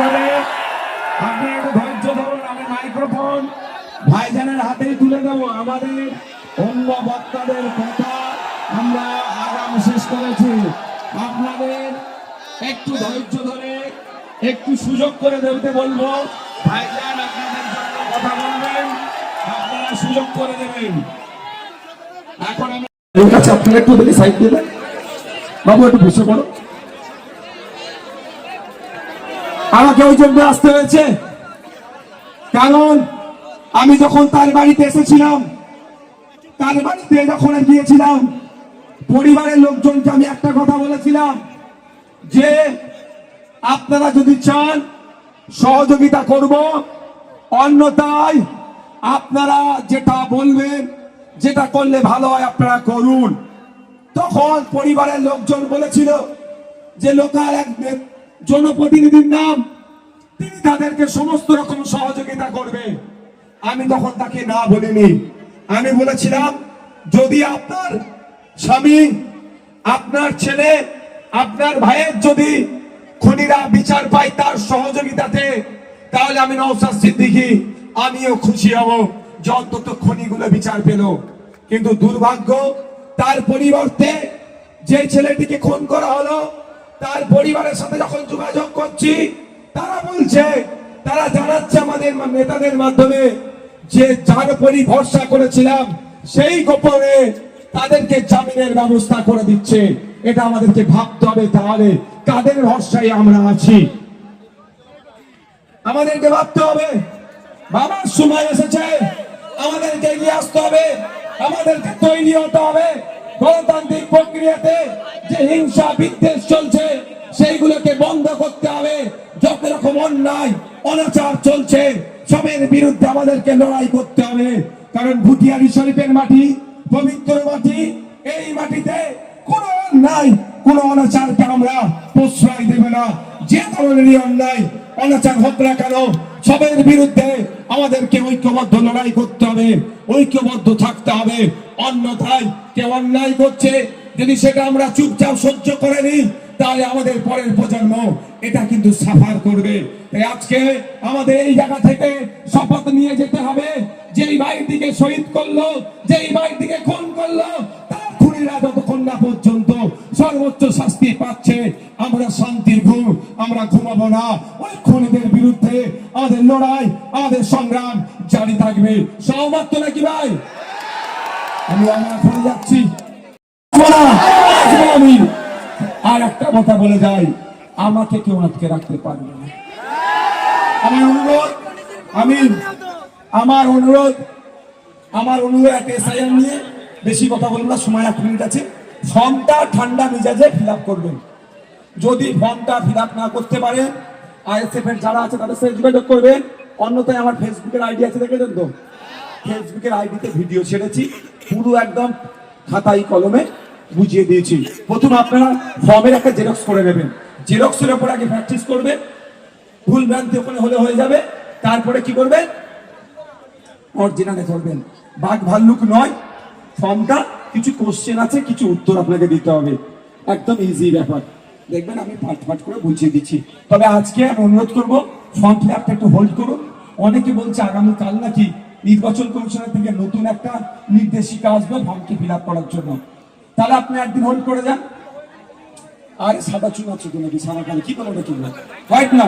ধরে আপনি একটু ধৈর্য ধরুন, আমি মাইক্রোফোন ভাইজানের হাতেই তুলে দেবো। আমাদের অন্য বক্তাদের কথা আমরা আগাম শেষ করেছি। আপনাদের একটু ধৈর্য ধরে, একটু সুযোগ করে দেবে বলব। ভাইজান, আপনাদের জন্য কথা বলবেন, আপনারা সুযোগ করে দেবেন। এখন আমি আপনারা একটু সাইড দিয়ে দেন। বাবু, একটু বসে পড়ো। আমাকে ওই জন্য আসতে হয়েছে। কারণ আমি যখন তার বাড়িতে এসেছিলাম, তার বাড়িতে যখন গিয়েছিলাম, পরিবারের লোকজনকে আমি একটা কথা বলেছিলাম যে, আপনারা যদি চান, সহযোগিতা করব। অন্যতায় আপনারা যেটা বলবেন, যেটা করলে ভালো হয় আপনারা করুন। তখন পরিবারের লোকজন বলেছিল যে, লোকাল এক জনপ্রতিনিধির নাম, তিনি তাদেরকে সমস্ত রকম সহযোগিতা করবে। আমি তখন তাকে না বলিনি। আমি বলেছিলাম, যদি আপনার স্বামী, আপনার ছেলে, আপনার ভাইয়ের যদি খুনিরা বিচার পায় তার সহযোগিতাতে, তাহলে আমি নৌসাদ সিদ্দিকি, আমিও খুশি হব যে অন্তত খনিগুলো বিচার পেল। কিন্তু দুর্ভাগ্য, তার পরিবর্তে যে ছেলেটিকে খুন করা হলো তার পরিবারের সাথে যখন যোগাযোগ করছি, তারা বলছে, তারা জানাচ্ছে আমাদের নেতাদের মাধ্যমে যে যার উপরই ভরসা করেছিলাম, সেই গোপনে তাদেরকে জামিনের ব্যবস্থা করে দিচ্ছে। এটা আমাদেরকে ভাবতে হবে তাহলে, কাদের ভরসায় আমরা আছি? আমাদেরকে ভাবতে হবে। বাবার সময় এসেছে, আমাদেরকে এগিয়ে আসতে হবে, আমাদেরকে তৈরি হতে হবে। গণতান্ত্রিক প্রক্রিয়াতে যে হিংসা বিদ্বেষ চলছে, সেইগুলোকে বন্ধ করতে হবে। যত রকম অন্যায়, অনাচার চলছে, সবের বিরুদ্ধে আমাদেরকে লড়াই করতে হবে। কারণ ভুটিয়ারি শরীফের মাটি, পবিত্র মাটি, এই মাটিতে কোন অন্যায়, কোন অনাচারকে আমরা প্রশ্রয় দেবে না। যে ধরনেরই অন্যায়, অনাচার হোক না কেন সবের বিরুদ্ধে আমাদেরকে ঐক্যবদ্ধ লড়াই করতে হবে, ঐক্যবদ্ধ থাকতে হবে। অন্যথায় কেউ অন্যায় করছে, যদি সেটা আমরা চুপচাপ সহ্য করে নিই, তাহলে আমাদের পরের প্রজন্ম এটা কিন্তু সাফার করবে। তাই আজকে আমাদের এই জায়গা থেকে শপথ নিয়ে যেতে হবে। যেই ভাইটিকে শহীদ করল, যেই ভাইটিকে খুন করল, তার খুনিরা যতক্ষণ না পর্যন্ত সর্বোচ্চ শাস্তি পাচ্ছে, আমরা শান্তির ঘুম আমরা ঘুমাবো না। ওই খুনিদের বিরুদ্ধে আমাদের লড়াই, আমাদের সংগ্রাম জারি থাকবে। সহমত নাকি ভাই? আমি আমরা ফিরে যাচ্ছি। আমি। আর একটা কথা বলে যাই, আমাকে কেউ আটকে রাখতে পারবে না। আমার অনুরোধ, আমি, আমার অনুরোধ আমার অনুরোধ একটা এসআইআর নিয়ে বেশি কথা বলব না, সময় এক মিনিট আছে। ফর্মটা ঠান্ডা মেজাজে ফিল আপ করবেন। যদি ফর্মটা ফিল না করতে পারেন আইএসএফ এর যারা আছে তাদের সাথে যোগাযোগ করবেন অন্যথায় আমার ফেসবুকের আইডি আছে দেখেছেন তো। ফেসবুকের আইডিতে ভিডিও ছেড়েছি, পুরো একদম খাতাই কলমে বুঝিয়ে দিয়েছি। প্রথম আপনারা ফর্মের একটা জেরক্স করে নেবেন। জেরক্সের উপর আগে প্র্যাকটিস করবেন ভুল ভ্রান্তি ওখানে হলে হয়ে যাবে। তারপরে কি করবেন অরিজিনালে করবেন বাঘ ভাল্লুক নয়, ফর্মটা কিছু কোশ্চেন আছে, কিছু উত্তর আপনাকে দিতে হবে। একদম ইজি ব্যাপার। দেখবেন আমি পাঁচ পাঁচ করে বুঝিয়ে দিচ্ছি। তবে আজকে আমি অনুরোধ করব ফর্ম ফিল একটু হোল্ড করুন। অনেকে বলছে আগামীকাল নাকি নির্বাচন কমিশনের থেকে নতুন একটা নির্দেশিকা আসবে ফর্মকে ফিল আপ করার জন্য। তাহলে আপনি একদিন হোল্ড করে যান। আরে সাদা চুন আছে তুমি নাকি? সাদা কি বলো নাকি হোয়াইট না